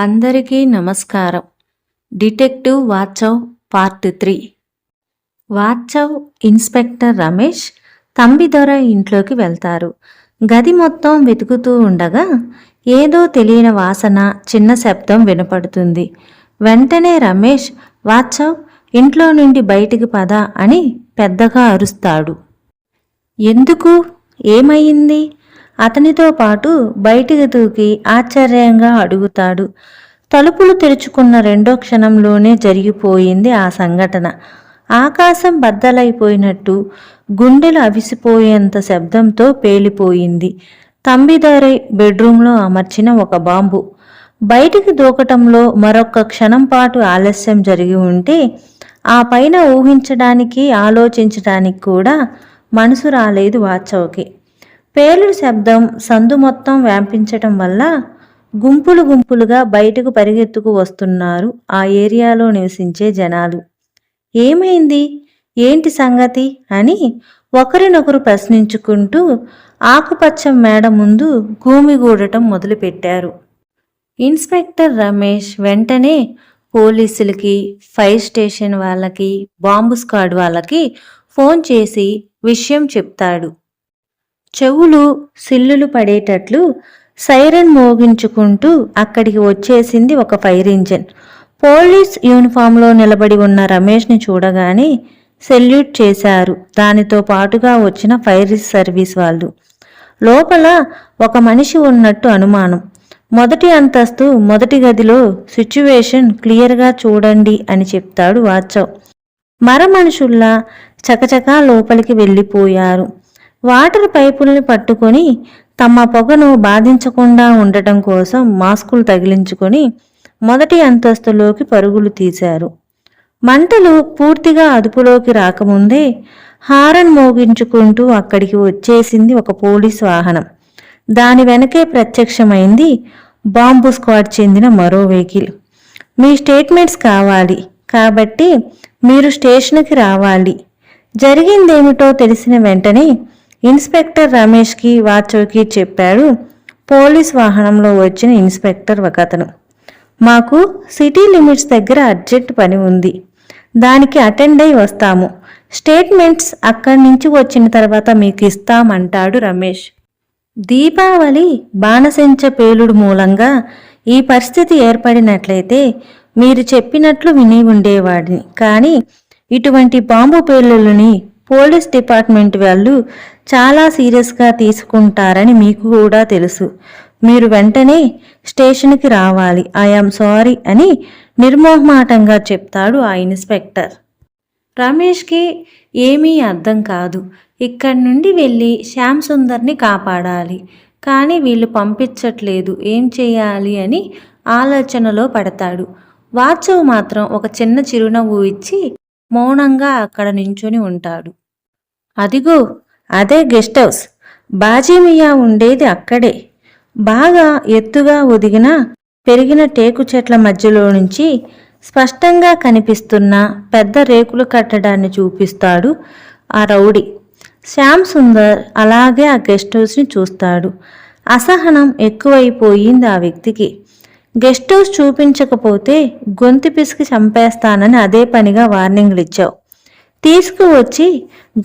అందరికీ నమస్కారం. డిటెక్టివ్ వాచవ్ పార్ట్ త్రీ. వాచవ్ ఇన్స్పెక్టర్ రమేష్ తంబిదొర ఇంట్లోకి వెళ్తారు. గది మొత్తం వెతుకుతూ ఉండగా ఏదో తెలియని వాసన చిన్న శబ్దం వినపడుతుంది. వెంటనే రమేష్ వాచవ్ ఇంట్లో నుండి బయటికి పద అని పెద్దగా అరుస్తాడు. ఎందుకు? ఏమయ్యింది? అతనితో పాటు బయటికి దూకి ఆశ్చర్యంగా అడుగుతాడు. తలుపులు తెరుచుకున్న రెండో క్షణంలోనే జరిగిపోయింది ఆ సంఘటన. ఆకాశం బద్దలైపోయినట్టు గుండెలు అవిసిపోయేంత శబ్దంతో పేలిపోయింది. తంబిదారై బెడ్రూంలో అమర్చిన ఒక బాంబు. బయటికి దూకటంలో మరొక క్షణం పాటు ఆలస్యం జరిగి ఉంటే ఆ పైన ఊహించడానికి ఆలోచించడానికి కూడా మనసు రాలేదు వాచవకి. పేలుడు శబ్దం సందు మొత్తం వ్యాపించటం వల్ల గుంపులు గుంపులుగా బయటకు పరిగెత్తుకు వస్తున్నారు ఆ ఏరియాలో నివసించే జనాలు. ఏమైంది? ఏంటి సంగతి? అని ఒకరినొకరు ప్రశ్నించుకుంటూ ఆకుపచ్చ మేడ ముందు గూమిగూడటం మొదలుపెట్టారు. ఇన్స్పెక్టర్ రమేష్ వెంటనే పోలీసులకి ఫైర్ స్టేషన్ వాళ్ళకి బాంబు స్క్వాడ్ వాళ్ళకి ఫోన్ చేసి విషయం చెప్తాడు. చెవులు సిల్లులు పడేటట్లు సైరన్ మోగించుకుంటూ అక్కడికి వచ్చేసింది ఒక ఫైర్ ఇంజిన్. పోలీస్ యూనిఫామ్లో నిలబడి ఉన్న రమేష్ని చూడగానే సెల్యూట్ చేశారు. దానితో పాటుగా వచ్చిన ఫైర్ సర్వీస్ వాళ్ళు. లోపల ఒక మనిషి ఉన్నట్టు అనుమానం. మొదటి అంతస్తు మొదటి గదిలో సిచ్యువేషన్ క్లియర్గా చూడండి అని చెప్తాడు వాచవ్ మర మనుషుల్లా చకచకా లోపలికి వెళ్ళిపోయారు. వాటర్ పైపుల్ని పట్టుకొని తమ పొగను బాధించకుండా ఉండటం కోసం మాస్కులు తగిలించుకొని మొదటి అంతస్తులోకి పరుగులు తీశారు. మంటలు పూర్తిగా అదుపులోకి రాకముందే హారన్ మోగించుకుంటూ అక్కడికి వచ్చేసింది ఒక పోలీస్ వాహనం. దాని వెనకే ప్రత్యక్షమైంది బాంబు స్క్వాడ్ చెందిన మరో వెహికల్. మీ స్టేట్మెంట్స్ కావాలి కాబట్టి మీరు స్టేషన్కి రావాలి. జరిగిందేమిటో తెలిసిన వెంటనే ఇన్స్పెక్టర్ రమేష్కి వాచోకి చెప్పాడు పోలీస్ వాహనంలో వచ్చిన ఇన్స్పెక్టర్ ఒకతను. మాకు సిటీ లిమిట్స్ దగ్గర అర్జెంట్ పని ఉంది. దానికి అటెండ్ అయి వస్తాము. స్టేట్మెంట్స్ అక్కడి నుంచి వచ్చిన తర్వాత మీకు ఇస్తామంటాడు రమేష్. దీపావళి బాణసంచ పేలుడు మూలంగా ఈ పరిస్థితి ఏర్పడినట్లయితే మీరు చెప్పినట్లు విని ఉండేవాడిని. కానీ ఇటువంటి బాంబు పేలులని పోలీస్ డిపార్ట్మెంట్ వాళ్ళు చాలా సీరియస్గా తీసుకుంటారని మీకు కూడా తెలుసు. మీరు వెంటనే స్టేషన్కి రావాలి. ఐఆమ్ సారీ అని నిర్మోహమాటంగా చెప్తాడు ఆ ఇన్స్పెక్టర్. రమేష్కి ఏమీ అర్థం కాదు. ఇక్కడి నుండి వెళ్ళి శ్యామ్ సుందర్ని కాపాడాలి. కానీ వీళ్ళు పంపించట్లేదు. ఏం చేయాలి అని ఆలోచనలో పడతాడు. వాచవ్ మాత్రం ఒక చిన్న చిరునవ్వు ఇచ్చి మౌనంగా అక్కడ నించొని ఉంటాడు. అదిగో అదే గెస్ట్ హౌస్. బాజీమియా ఉండేది అక్కడే. బాగా ఎత్తుగా ఒదిగిన పెరిగిన టేకు చెట్ల మధ్యలో నుంచి స్పష్టంగా కనిపిస్తున్న పెద్ద రేకులు కట్టడాన్ని చూపిస్తాడు ఆ రౌడీ. శ్యామ్ సుందర్ అలాగే ఆ గెస్ట్ హౌస్ని చూస్తాడు. అసహనం ఎక్కువైపోయింది ఆ వ్యక్తికి. గెస్ట్ హౌస్ చూపించకపోతే గొంతు పిసికి చంపేస్తానని అదే పనిగా వార్నింగ్లు ఇచ్చావు తీసుకువచ్చి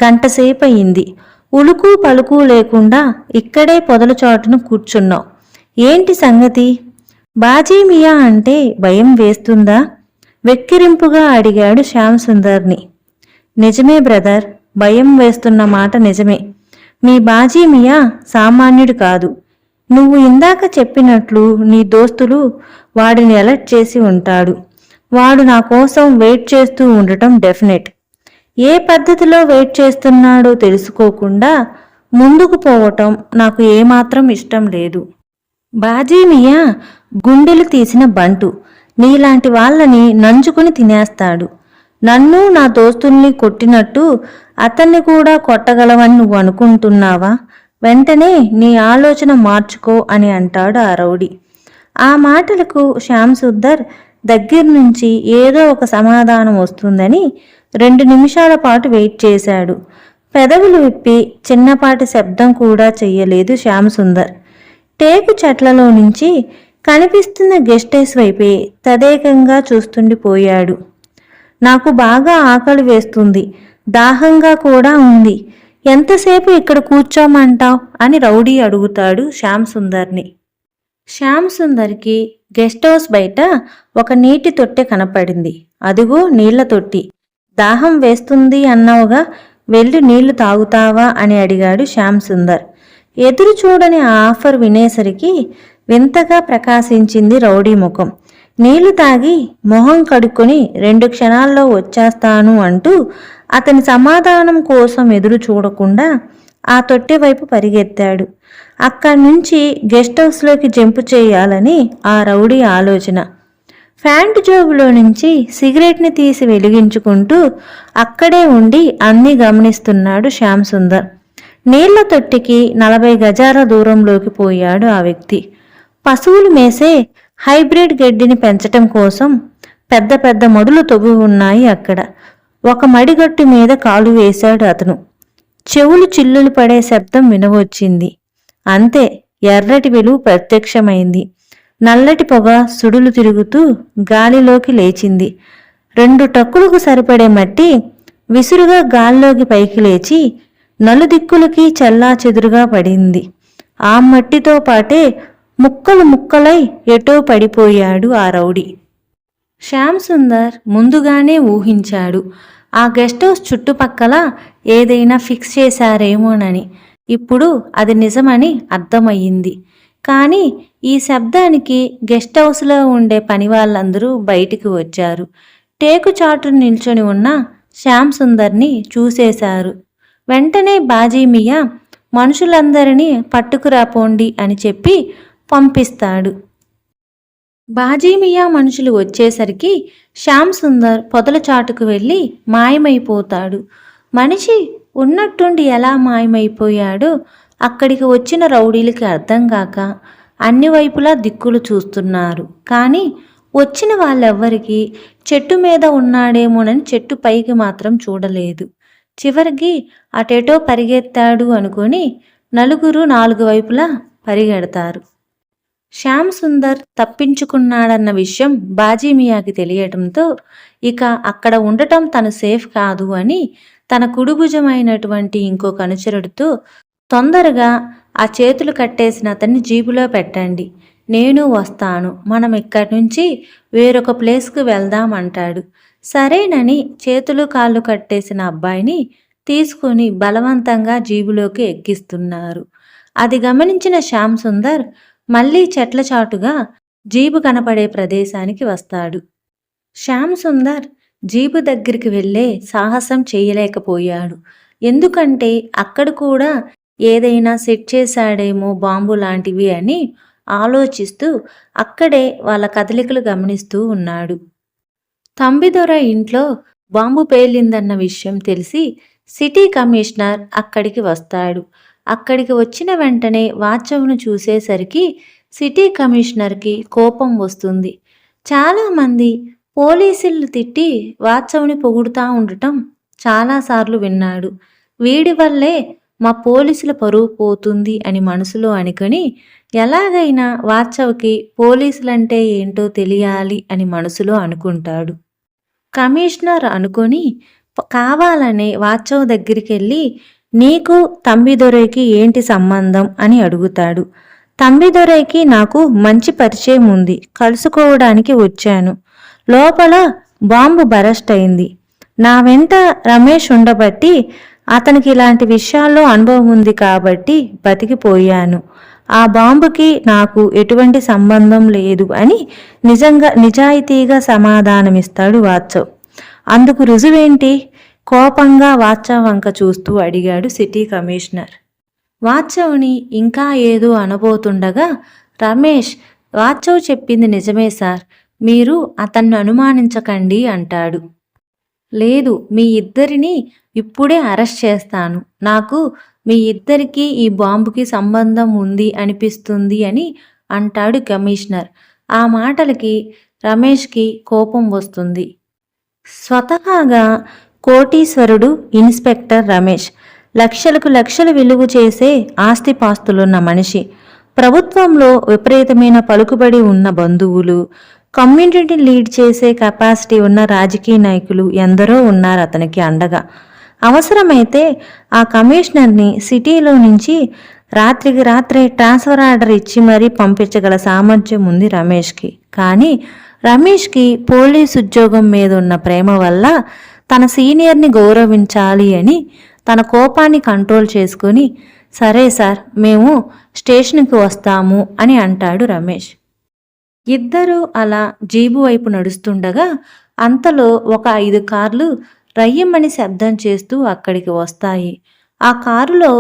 గంటసేపు అయింది ఉలుకు పలుకు లేకుండా ఇక్కడే పొదల చాటును కూర్చున్నావు ఏంటి సంగతి? బాజీమియా అంటే భయం వేస్తుందా? వెక్కిరింపుగా అడిగాడు శ్యామ్ సుందర్ని నిజమే బ్రదర్ భయం వేస్తున్న మాట నిజమే. మీ బాజీమియా సామాన్యుడు కాదు. నువ్వు ఇందాక చెప్పినట్లు నీ దోస్తులు వాడిని అలర్ట్ చేసి ఉంటాడు. వాడు నా కోసం వెయిట్ చేస్తూ ఉండటం డెఫినెట్. ఏ పద్ధతిలో వెయిట్ చేస్తున్నాడో తెలుసుకోకుండా ముందుకు పోవటం నాకు ఏమాత్రం ఇష్టం లేదు. బాజీమియా గుండెలు తీసిన బంటు. నీలాంటి వాళ్ళని నంచుకుని తినేస్తాడు. నన్ను నా దోస్తుల్ని కొట్టినట్టు అతన్ని కూడా కొట్టగలవని నువ్వు అనుకుంటున్నావా? వెంటనే నీ ఆలోచన మార్చుకో అని అంటాడు ఆ రౌడీ. ఆ మాటలకు శ్యామ్ సుద్దర్ దగ్గర నుంచి ఏదో ఒక సమాధానం వస్తుందని రెండు నిమిషాల పాటు వెయిట్ చేశాడు. పెదవులు విప్పి చిన్నపాటి శబ్దం కూడా చెయ్యలేదు శ్యామ్ సుందర్ టేకు చెట్లలో నుంచి కనిపిస్తున్న గెస్ట్ హౌస్ వైపే తదేకంగా చూస్తుండిపోయాడు నాకు బాగా ఆకలి వేస్తుంది. దాహంగా కూడా ఉంది. ఎంతసేపు ఇక్కడ కూర్చోమంటావ్? అని రౌడీ అడుగుతాడు శ్యామ్ సుందర్ని శ్యామ్ సుందర్కి గెస్ట్ హౌస్ బయట ఒక నీటి తొట్టె కనపడింది. అదిగో నీళ్ళ తొట్టి. దాహం వేస్తుంది అన్నావుగా వెళ్ళి నీళ్ళు తాగుతావా? అని అడిగాడు శ్యామ్ సుందర్. ఎదురు చూడని ఆ ఆఫర్ వినేసరికి వింతగా ప్రకాశించింది రౌడీ ముఖం. నీళ్ళు తాగి మొహం కడుక్కొని రెండు క్షణాల్లో వచ్చేస్తాను అంటూ అతని సమాధానం కోసం ఎదురు చూడకుండా ఆ తొట్టె వైపు పరిగెత్తాడు. అక్కడి నుంచి గెస్ట్ హౌస్లోకి జంపు చేయాలని ఆ రౌడీ ఆలోచన. ఫ్యాంట్ జోబులో నుంచి సిగరెట్ని తీసి వెలిగించుకుంటూ అక్కడే ఉండి అన్నీ గమనిస్తున్నాడు శ్యామ్ సుందర్. నీళ్ళ తొట్టికి నలభై గజాల దూరంలోకి పోయాడు ఆ వ్యక్తి. పశువులు మేసే హైబ్రిడ్ గడ్డిని పెంచటం కోసం పెద్ద పెద్ద మడులు తవ్వి ఉన్నాయి అక్కడ. ఒక మడిగట్టు మీద కాలు వేశాడు అతను. చెవులు చిల్లులు పడే శబ్దం వినవచ్చింది. అంతే ఎర్రటి వెలుగు ప్రత్యక్షమైంది. నల్లటి పొగ సుడులు తిరుగుతూ గాలిలోకి లేచింది. రెండు టక్కులకు సరిపడే మట్టి విసురుగా గాల్లోకి పైకి లేచి నలుదిక్కులకి చల్లా చెదురుగా పడింది. ఆ మట్టితో పాటే ముక్కలు ముక్కలై ఎటో పడిపోయాడు ఆ రౌడీ. శ్యామ్ సుందర్ ముందుగానే ఊహించాడు ఆ గెస్ట్ హౌస్ చుట్టుపక్కల ఏదైనా ఫిక్స్ చేశారేమోనని. ఇప్పుడు అది నిజమని అర్థమయ్యింది. కానీ ఈ శబ్దానికి గెస్ట్ హౌస్లో ఉండే పని వాళ్ళందరూ బయటికి వచ్చారు. టేకు చాటును నిల్చొని ఉన్న శ్యామ్ సుందర్ని చూసేశారు. వెంటనే బాజీమియా మనుషులందరినీ పట్టుకురాపోండి అని చెప్పి పంపిస్తాడు. బాజీమియా మనుషులు వచ్చేసరికి శ్యామ్ సుందర్ పొదల చాటుకు వెళ్ళి మాయమైపోతాడు. మనిషి ఉన్నట్టుండి ఎలా మాయమైపోయాడో అక్కడికి వచ్చిన రౌడీలకి అర్థం కాక అన్ని వైపులా దిక్కులు చూస్తున్నారు. కానీ వచ్చిన వాళ్ళెవ్వరికీ చెట్టు మీద ఉన్నాడేమోనని చెట్టు పైకి మాత్రం చూడలేదు. చివరికి అటెటో పరిగెత్తాడు అనుకొని నలుగురు నాలుగు వైపులా పరిగెడతారు. శ్యామ్ సుందర్ తప్పించుకున్నాడన్న విషయం బాజీమియాకి తెలియటంతో ఇక అక్కడ ఉండటం తను సేఫ్ కాదు అని తన కుడిభుజమైనటువంటి ఇంకో అనుచరుడితో తొందరగా ఆ చేతులు కట్టేసిన అతన్ని జీబులో పెట్టండి. నేను వస్తాను. మనం ఇక్కడి నుంచి వేరొక ప్లేస్కి వెళ్దాం అంటాడు. సరేనని చేతులు కాళ్ళు కట్టేసిన అబ్బాయిని తీసుకొని బలవంతంగా జీబులోకి ఎక్కిస్తున్నారు. అది గమనించిన శ్యామ్ సుందర్ మళ్ళీ చెట్ల చాటుగా జీబు కనపడే ప్రదేశానికి వస్తాడు. శ్యామ్ సుందర్ జీబు దగ్గరికి వెళ్ళే సాహసం చేయలేకపోయాడు. ఎందుకంటే అక్కడ కూడా ఏదైనా సెట్ చేశాడేమో బాంబు లాంటివి అని ఆలోచిస్తూ అక్కడే వాళ్ళ కదలికలు గమనిస్తూ ఉన్నాడు. తంబిదొర ఇంట్లో బాంబు పేలిందన్న విషయం తెలిసి సిటీ కమిషనర్ అక్కడికి వస్తాడు. అక్కడికి వచ్చిన వెంటనే వాచవ్ను చూసేసరికి సిటీ కమిషనర్కి కోపం వస్తుంది. చాలామంది పోలీసులు తిట్టి వాచవ్ని పొగుడుతూ ఉండటం చాలాసార్లు విన్నాడు. వీడి వల్లే మా పోలీసుల పరువు పోతుంది అని మనసులో అనుకుని ఎలాగైనా వాచవ్కి పోలీసులంటే ఏంటో తెలియాలి అని మనసులో అనుకుంటాడు. కమిషనర్ అనుకొని కావాలనే వాచవ్ దగ్గరికి వెళ్ళి నీకు తంబిదొరైకి ఏంటి సంబంధం అని అడుగుతాడు. తంబిదొరైకి నాకు మంచి పరిచయం ఉంది కలుసుకోవడానికి వచ్చాను. లోపల బాంబు బరస్ట్ అయింది. నా వెంట రమేష్ ఉండబట్టి అతనికి ఇలాంటి విషయాల్లో అనుభవం ఉంది కాబట్టి బతికిపోయాను. ఆ బాంబుకి నాకు ఎటువంటి సంబంధం లేదు అని నిజంగా నిజాయితీగా సమాధానమిస్తాడు వాత్సవ్. అందుకు రుజువేంటి? కోపంగా వాత్సవ్ వంక చూస్తూ అడిగాడు సిటీ కమిషనర్. వాత్సవ్ని ఇంకా ఏదో అనబోతుండగా రమేష్ వాత్సవ్ చెప్పింది నిజమే సార్. మీరు అతన్ని అనుమానించకండి అంటాడు. లేదు మీ ఇద్దరిని ఇప్పుడే అరెస్ట్ చేస్తాను. నాకు మీ ఇద్దరికీ ఈ బాంబుకి సంబంధం ఉంది అనిపిస్తుంది అని అంటాడు కమిషనర్. ఆ మాటలకి రమేష్కి కోపం వస్తుంది. స్వతహాగా కోటీశ్వరుడు ఇన్స్పెక్టర్ రమేష్. లక్షలకు లక్షలు విలువ చేసే ఆస్తిపాస్తులున్న మనిషి. ప్రభుత్వంలో విపరీతమైన పలుకుబడి ఉన్న బంధువులు. కమ్యూనిటీని లీడ్ చేసే కెపాసిటీ ఉన్న రాజకీయ నాయకులు ఎందరో ఉన్నారు అతనికి అండగా. అవసరమైతే ఆ కమిషనర్ని సిటీలో నుంచి రాత్రికి రాత్రే ట్రాన్స్ఫర్ ఆర్డర్ ఇచ్చి మరీ పంపించగల సామర్థ్యం ఉంది రమేష్కి. కానీ రమేష్కి పోలీస్ ఉద్యోగం మీద ఉన్న ప్రేమ వల్ల తన సీనియర్ని గౌరవించాలి అని తన కోపాన్ని కంట్రోల్ చేసుకొని సరే సార్ మేము స్టేషన్కి వస్తాము అని అంటాడు రమేష్. ఇద్దరూ అలా జీబు వైపు నడుస్తుండగా అంతలో ఒక ఐదు కార్లు రయ్యమని శబ్దం చేస్తూ అక్కడికి వస్తాయి. ఆ కారులో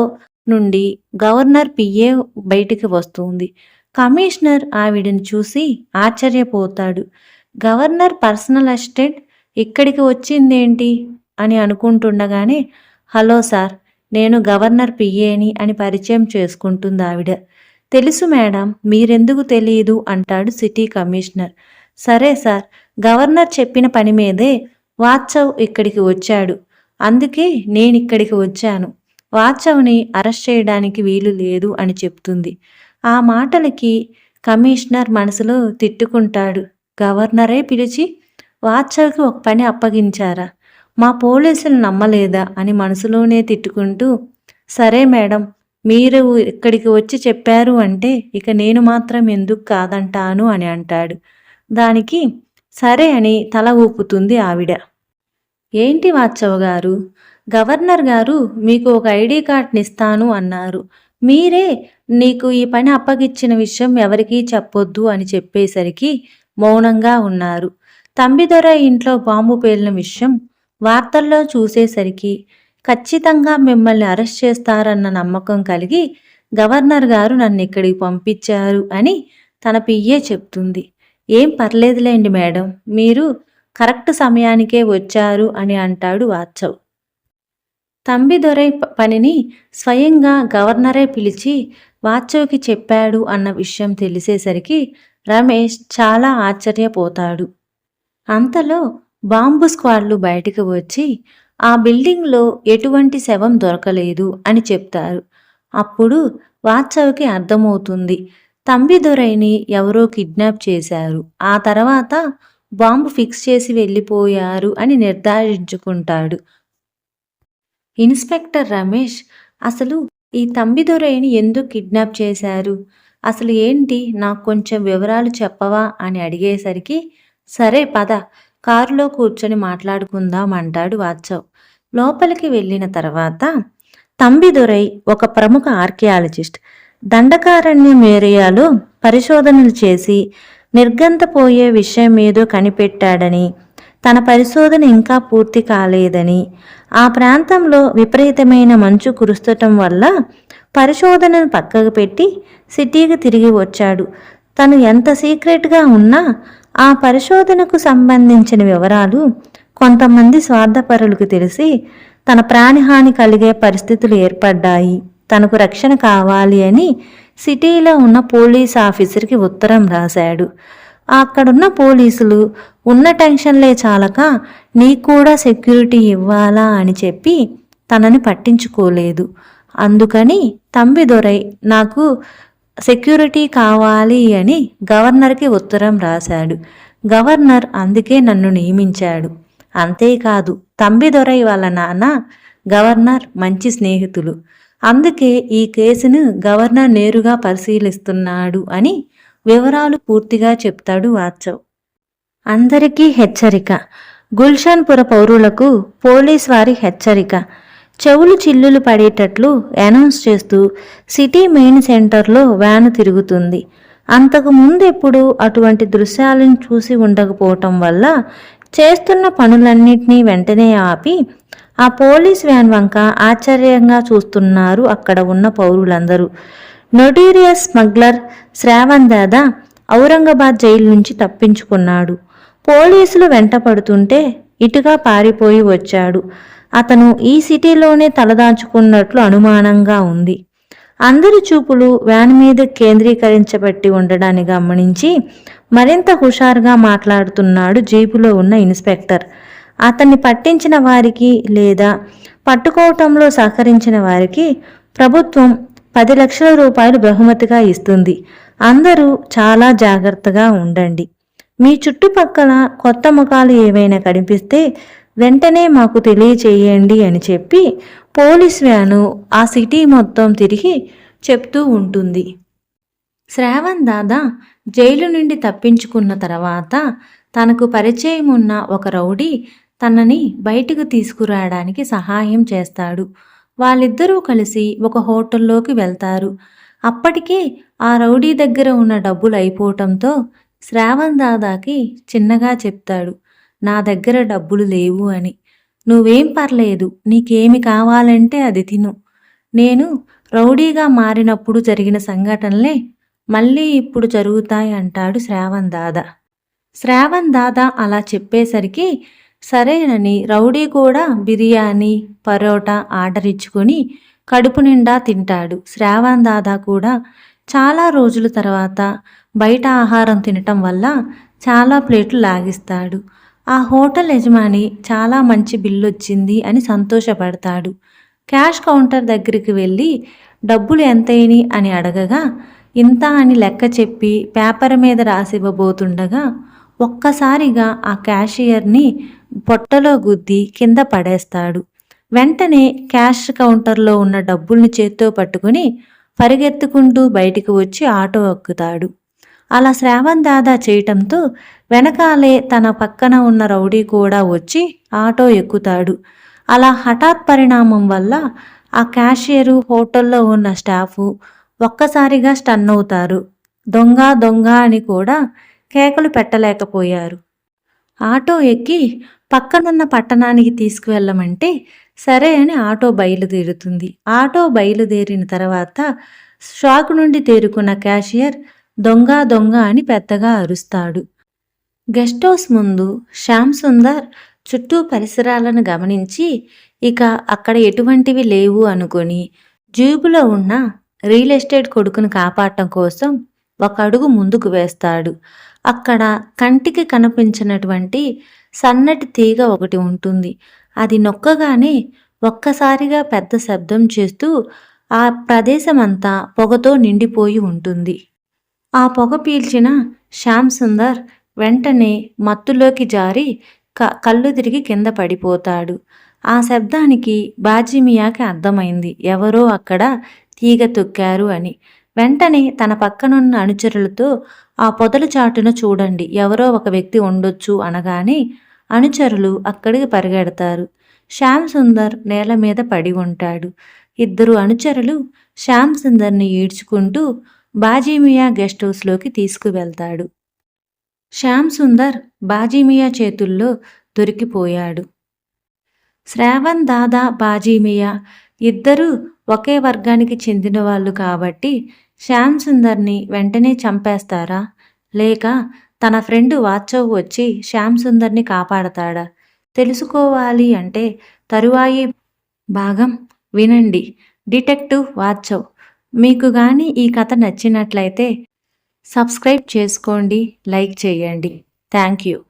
నుండి గవర్నర్ పిఏ బయటికి వస్తుంది. కమిషనర్ ఆవిడని చూసి ఆశ్చర్యపోతాడు. గవర్నర్ పర్సనల్ అసిస్టెంట్ ఇక్కడికి వచ్చిందేంటి? అని అనుకుంటుండగానే హలో సార్ నేను గవర్నర్ పిఏని అని పరిచయం చేసుకుంటుంది ఆవిడ. తెలుసు మేడం మీరెందుకు తెలియదు అంటాడు సిటీ కమిషనర్. సరే సార్ గవర్నర్ చెప్పిన పని మీదే వాత్సవ్ ఇక్కడికి వచ్చాడు. అందుకే నేను ఇక్కడికి వచ్చాను. వాత్సవ్ని అరెస్ట్ చేయడానికి వీలు లేదు అని చెప్తుంది. ఆ మాటలకి కమిషనర్ మనసులో తిట్టుకుంటాడు. గవర్నరే పిలిచి వాత్సవ్కి ఒక పని అప్పగించారా? మా పోలీసులు నమ్మలేదా? అని మనసులోనే తిట్టుకుంటూ సరే మేడం మీరు ఇక్కడికి వచ్చి చెప్పారు అంటే ఇక నేను మాత్రం ఎందుకు కాదంటాను అని అంటాడు. దానికి సరే అని తల ఊపుతుంది ఆవిడ. ఏంటి వాత్సవ గారు? గవర్నర్ గారు మీకు ఒక ఐడి కార్డ్నిస్తాను అన్నారు. మీరే నీకు ఈ పని అప్పగిచ్చిన విషయం ఎవరికీ చెప్పొద్దు అని చెప్పేసరికి మౌనంగా ఉన్నారు. తంబిదొర ఇంట్లో బాంబు పేలిన విషయం వార్తల్లో చూసేసరికి ఖచ్చితంగా మిమ్మల్ని అరెస్ట్ చేస్తారన్న నమ్మకం కలిగి గవర్నర్ గారు నన్ను ఇక్కడికి పంపించారు అని తన పియ్యే చెప్తుంది. ఏం పర్లేదులేండి మేడం మీరు కరెక్ట్ సమయానికే వచ్చారు అని అంటాడు వాత్సవ్. తంబిదొరై ప- పనిని స్వయంగా గవర్నరే పిలిచి వాత్సవ్కి చెప్పాడు అన్న విషయం తెలిసేసరికి రమేష్ చాలా ఆశ్చర్యపోతాడు. అంతలో బాంబు స్క్వాడ్లు బయటకు వచ్చి ఆ బిల్డింగ్లో ఎటువంటి శవం దొరకలేదు అని చెప్తారు. అప్పుడు వాత్సవ్కి అర్థమవుతుంది. తంబిదొరైని ఎవరో కిడ్నాప్ చేశారు. ఆ తర్వాత బాంబు ఫిక్స్ చేసి వెళ్ళిపోయారు అని నిర్ధారించుకుంటాడు. ఇన్స్పెక్టర్ రమేష్ అసలు ఈ తంబిదొరైని ఎందుకు కిడ్నాప్ చేశారు? అసలు ఏంటి? నాకు కొంచెం వివరాలు చెప్పవా? అని అడిగేసరికి సరే పద. కారులో కూర్చొని మాట్లాడుకుందాం అంటాడు వాత్సవ్. లోపలికి వెళ్ళిన తర్వాత తంబిదొరై ఒక ప్రముఖ ఆర్కియాలజిస్ట్. దండకారణ్యం ఏరియాలో పరిశోధనలు చేసి నిర్గంతపోయే విషయం ఏదో కనిపెట్టాడని తన పరిశోధన ఇంకా పూర్తి కాలేదని ఆ ప్రాంతంలో విపరీతమైన మంచు కురుస్తటం వల్ల పరిశోధనను పక్కకు పెట్టి సిటీకి తిరిగి వచ్చాడు. తను ఎంత సీక్రెట్గా ఉన్నా ఆ పరిశోధనకు సంబంధించిన వివరాలు కొంతమంది స్వార్థపరులకు తెలిసి తన ప్రాణహాని కలిగే పరిస్థితులు ఏర్పడ్డాయి. తనకు రక్షణ కావాలి అని సిటీలో ఉన్న పోలీస్ ఆఫీసర్కి ఉత్తరం రాశాడు. అక్కడున్న పోలీసులు ఉన్న టెన్షన్లే చాలక నీకు కూడా సెక్యూరిటీ ఇవ్వాలా అని చెప్పి తనని పట్టించుకోలేదు. అందుకని తంబిదొరై నాకు సెక్యూరిటీ కావాలి అని గవర్నర్కి ఉత్తరం రాశాడు. గవర్నర్ అందుకే నన్ను నియమించాడు. అంతేకాదు తంబిదొరై వాళ్ళ నాన్న గవర్నర్ మంచి స్నేహితులు. అందుకే ఈ కేసును గవర్నర్ నేరుగా పరిశీలిస్తున్నాడు అని వివరాలు పూర్తిగా చెప్తాడు వాత్సవ్. అందరికీ హెచ్చరిక. గుల్షన్పుర పౌరులకు పోలీస్ వారి హెచ్చరిక. చెవులు చిల్లులు పడేటట్లు అనౌన్స్ చేస్తూ సిటీ మెయిన్ సెంటర్లో వ్యాను తిరుగుతుంది. అంతకు ముందెప్పుడు అటువంటి దృశ్యాలను చూసి ఉండకపోవటం వల్ల చేస్తున్న పనులన్నింటినీ వెంటనే ఆపి ఆ పోలీస్ వ్యాన్ వంక ఆశ్చర్యంగా చూస్తున్నారు అక్కడ ఉన్న పౌరులందరూ. Notorious smuggler Shravan Dada Aurangabad jail నుంచి తప్పించుకున్నాడు. పోలీసులు వెంటపడుతుంటే ఇటుగా పారిపోయి వచ్చాడు. అతను ఈ సిటీలోనే తలదాచుకున్నట్లు అనుమానంగా ఉంది. అందరి చూపులు వ్యాన్ మీద కేంద్రీకరించబట్టి ఉండడాన్ని గమనించి మరింత హుషారుగా మాట్లాడుతున్నాడు జీపులో ఉన్న ఇన్స్పెక్టర్. అతన్ని పట్టించిన వారికి లేదా పట్టుకోవటంలో సహకరించిన వారికి ప్రభుత్వం పది లక్షల రూపాయలు బహుమతిగా ఇస్తుంది. అందరూ చాలా జాగ్రత్తగా ఉండండి. మీ చుట్టుపక్కల కొత్త ముఖాలు ఏవైనా కనిపిస్తే వెంటనే మాకు తెలియచేయండి అని చెప్పి పోలీస్ వ్యాను ఆ సిటీ మొత్తం తిరిగి చెప్తూ ఉంటుంది. శ్రావణ్ దాదా జైలు నుండి తప్పించుకున్న తర్వాత తనకు పరిచయం ఉన్న ఒక రౌడీ తనని బయటకు తీసుకురావడానికి సహాయం చేస్తాడు. వాళ్ళిద్దరూ కలిసి ఒక హోటల్లోకి వెళ్తారు. అప్పటికే ఆ రౌడీ దగ్గర ఉన్న డబ్బులు అయిపోవటంతో శ్రావణ్ దాదాకి చిన్నగా చెప్తాడు నా దగ్గర డబ్బులు లేవు అని. నువ్వేం పర్లేదు నీకేమి కావాలంటే అది తిను. నేను రౌడీగా మారినప్పుడు జరిగిన సంఘటనలే మళ్ళీ ఇప్పుడు జరుగుతాయి అంటాడు శ్రావణ్ దాదా. శ్రావణ్ దాదా అలా చెప్పేసరికి సరేనని రౌడీ కూడా బిర్యానీ పరోటా ఆర్డర్ ఇచ్చుకొని కడుపు నిండా తింటాడు. శ్రావణ్ దాదా కూడా చాలా రోజుల తర్వాత బయట ఆహారం తినటం వల్ల చాలా ప్లేట్లు లాగిస్తాడు. ఆ హోటల్ యజమాని చాలా మంచి బిల్లు వచ్చింది అని సంతోషపడతాడు. క్యాష్ కౌంటర్ దగ్గరికి వెళ్ళి డబ్బులు ఎంతైని అని అడగగా ఇంత అని లెక్క చెప్పి పేపర్ మీద రాసివ్వబోతుండగా ఒక్కసారిగా ఆ క్యాషియర్ని పొట్టలో గుద్ది కింద పడేస్తాడు. వెంటనే క్యాష్ కౌంటర్లో ఉన్న డబ్బుల్ని చేత్తో పట్టుకుని పరిగెత్తుకుంటూ బయటికి వచ్చి ఆటో ఎక్కుతాడు. అలా శ్రావణ్ దాదా చేయటంతో వెనకాలే తన పక్కన ఉన్న రౌడీ కూడా వచ్చి ఆటో ఎక్కుతాడు. అలా హఠాత్ పరిణామం వల్ల ఆ క్యాషియరు హోటల్లో ఉన్న స్టాఫు ఒక్కసారిగా స్టన్ అవుతారు. దొంగ దొంగ అని కూడా కేకలు పెట్టలేకపోయారు. ఆటో ఎక్కి పక్కనున్న పట్టణానికి తీసుకువెళ్ళమంటే సరే అని ఆటో బయలుదేరుతుంది. ఆటో బయలుదేరిన తర్వాత షాక్ నుండి తేరుకున్న క్యాషియర్ దొంగ దొంగ అని పెద్దగా అరుస్తాడు. గెస్ట్ హౌస్ ముందు శ్యామ్ సుందర్ చుట్టూ పరిసరాలను గమనించి ఇక అక్కడ ఎటువంటివి లేవు అనుకొని జూబులో ఉన్న రియల్ ఎస్టేట్ కొడుకును కాపాడటం కోసం ఒక అడుగు ముందుకు వేస్తాడు. అక్కడ కంటికి కనిపించినటువంటి సన్నటి తీగ ఒకటి ఉంటుంది. అది నొక్కగానే ఒక్కసారిగా పెద్ద శబ్దం చేస్తూ ఆ ప్రదేశమంతా పొగతో నిండిపోయి ఉంటుంది. ఆ పొగ పీల్చిన శ్యామ్ సుందర్ వెంటనే మత్తులోకి జారి క కళ్ళు తిరిగి కింద పడిపోతాడు. ఆ శబ్దానికి బాజిమియాకి అర్థమైంది. ఎవరో అక్కడ తీగ తొక్కారు అని. వెంటనే తన పక్కనున్న అనుచరులతో ఆ పొదల చాటున చూడండి. ఎవరో ఒక వ్యక్తి ఉండొచ్చు అనగానే అనుచరులు అక్కడికి పరిగెడతారు. శ్యామ్ సుందర్ నేల మీద పడి ఉంటాడు. ఇద్దరు అనుచరులు శ్యామ్ సుందర్ని ఈడ్చుకుంటూ బాజీమియా గెస్ట్ హౌస్లోకి తీసుకువెళ్తాడు. శ్యామ్ సుందర్ బాజీమియా చేతుల్లో దొరికిపోయాడు. శ్రావణ్ దాదా బాజీమియా ఇద్దరూ ఒకే వర్గానికి చెందిన వాళ్ళు కాబట్టి శ్యామ్ సుందర్ని వెంటనే చంపేస్తారా? లేక తన ఫ్రెండ్ వాత్సవ్ వచ్చి శ్యామ్ సుందర్ని కాపాడతాడా? తెలుసుకోవాలి అంటే తరువాయి భాగం వినండి. డిటెక్టివ్ వాత్సవ్ మీకు కానీ ఈ కథ నచ్చినట్లయితే సబ్స్క్రైబ్ చేసుకోండి లైక్ చేయండి. Thank you.